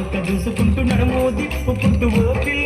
వంక చూసుకుంటూ నడుమో దిప్పుకుంటూ ఓపిల్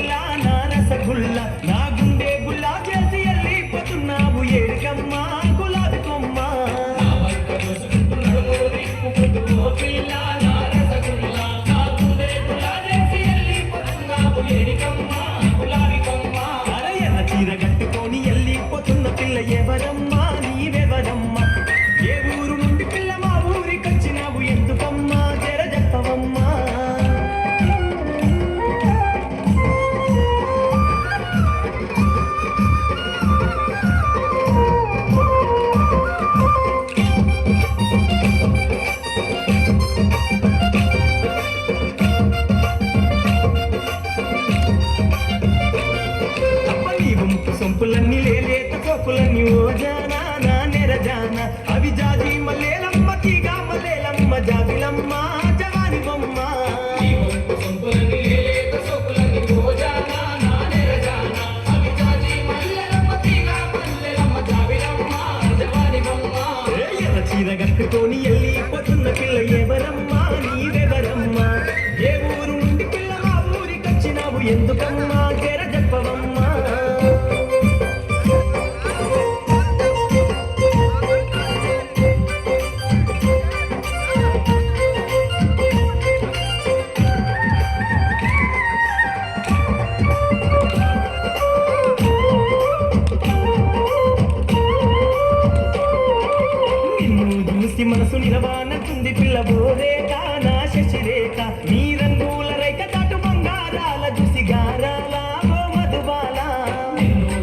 వంపు సొంపులన్నీ లేలేత కోపులన్నీ ఓ జానా నా నెర నెరజాన అవి జాజి మల్లేలమ్మ తీగా మల్లేలమ్మ జాబిలమ్మ జవాని బొమ్మ. ఏ ఎర్ర చీర కట్టుకొని వెళ్ళిపోతున్న పిల్ల ఎవరమ్మా? నీవెవరమ్మా? ఏ ఊరు నుండి పిల్ల మా ఊరికొచ్చినావు ఎందుకమ్మా? జర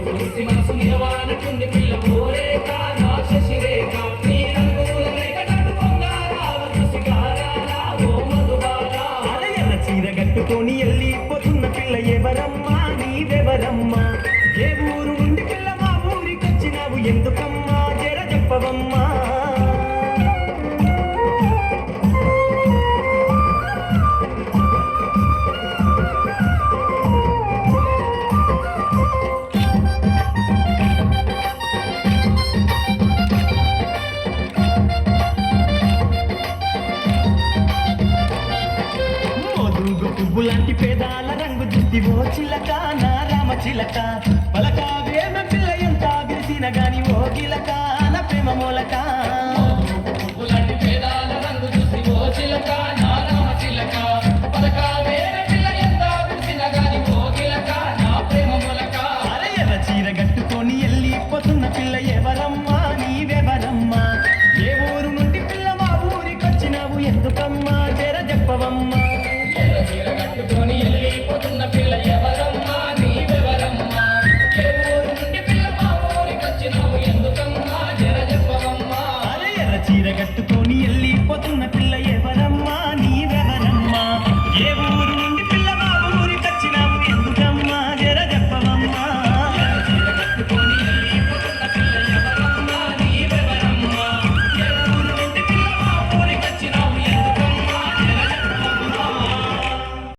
చూసి మనసు నిలవానంటుంది పిల్ల బోరేక నా శశిరేఖ నీ రంగుల రేఖ దాటు బంగారాల చూసి గారాల ఓ మధుబాల. అరయన చీర కట్టుకొని వెళ్ళిపోతున్న పిల్ల ఎవరమ్మా? నీవెవరమ్మా? ఏ ఊరు నుండి పిల్ల మా ఊరికొచ్చినావు? ఎందుకమ్మా? జర చెప్పవమ్మా. లాంటి పేదాల రంగు దుస్తి ఓ చిలక నా రామ చిలక. పలక వేమ పిల్ల ఎంత విరిసిన గాని ఓ గిలక నా ప్రేమ మూలక. అరయన చీర కట్టుకొని వెళ్ళిపోతున్న పిల్ల ఎవరమ్మా నీవెవరమ్మా? ఏ ఊరు నుండి పిల్ల మా ఊరికొచ్చినావు ఎందుకమ్మా? జర చెప్పవమ్మా